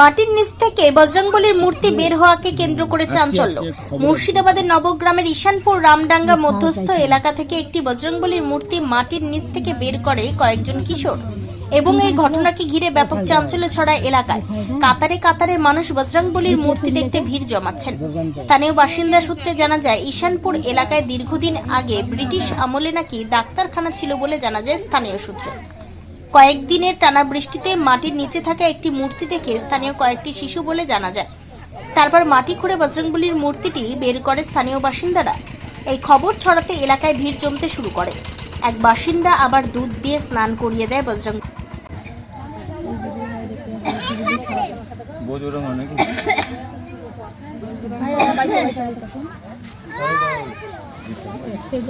মাটির নিচ থেকে বজরংবলীর মূর্তি বের হওয়াকে কেন্দ্র করে চাঞ্চল্য। মুর্শিদাবাদের নবগ্রামের ঈশানপুর রামডাঙ্গা মধ্যস্থ এলাকা থেকে একটি বজরংবলীর মূর্তি মাটির নিচ থেকে বের করে কয়েকজন কিশোর। এবং এই ঘটনাকে ঘিরে ব্যাপক চাঞ্চল্য ছড়ায় এলাকায়। কাতারে কাতারে মানুষ বজরংবলীর মূর্তি দেখতে ভিড় জমাচ্ছেন। স্থানীয় বাসিন্দা সূত্রে জানা যায় ঈশানপুর এলাকায় দীর্ঘদিন আগে ব্রিটিশ আমলে নাকি ডাক্তারখানা ছিল বলে জানা যায় স্থানীয় সূত্রে। কয়েকদিনের টানা বৃষ্টিতে মাটির নিচে থাকা একটি মূর্তি দেখে স্থানীয় কয়েকটি শিশু বলে জানা যায়। তারপর মাটি খুঁড়ে বজরংবলীর মূর্তিটি বের করে স্থানীয় বাসিন্দারা। এই খবর ছড়াতে এলাকায় ভিড় জমতে শুরু করে। এক বাসিন্দা আবার দুধ দিয়ে স্নান করিয়ে দেয় বজরং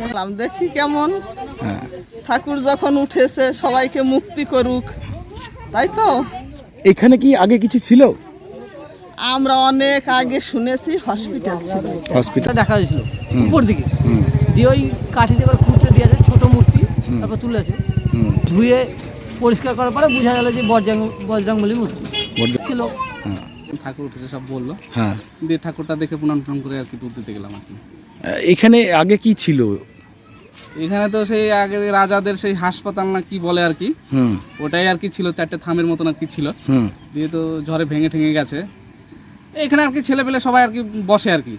দেখলাম দেখি কেমন। ঠাকুর যখন উঠেছে সবাইকে মুক্তি করুক। তাই তো? এখানে কি আগে কিছু ছিল? আমরা অনেক আগে শুনেছি হসপিটাল ছিল। হসপিটাল। দেখা হয়েছিল। উপর দিকে। দিয়ে ওই কাঠি দিয়ে খুঁটে দিয়েছে ছোট মূর্তি তারপর তুলেছে। ধুয়ে পরিষ্কার করার পরে বোঝা গেল যে বজরং বজরংবলী মূর্তি ছিল। হ্যাঁ ঠাকুর উঠেছে সব বলল। হ্যাঁ। দিয়ে ঠাকুরটা দেখে প্রণাম টনাম করে আর কি দুধ দিতে গেলাম আর কি। এখানে আগে কি ছিল? এখানে তো সেই আগে রাজাদের সেই হাসপাতাল না কি বলে আর কি? হুম। ওটাই আর কি ছিল চারটে থামের মতন আর কি ছিল। দিয়ে তো ঝড়ে ভেঙে ঠেঙে গেছে। এখানে আর কি ছেলে পেলে সবাই আর কি বসে আর কি।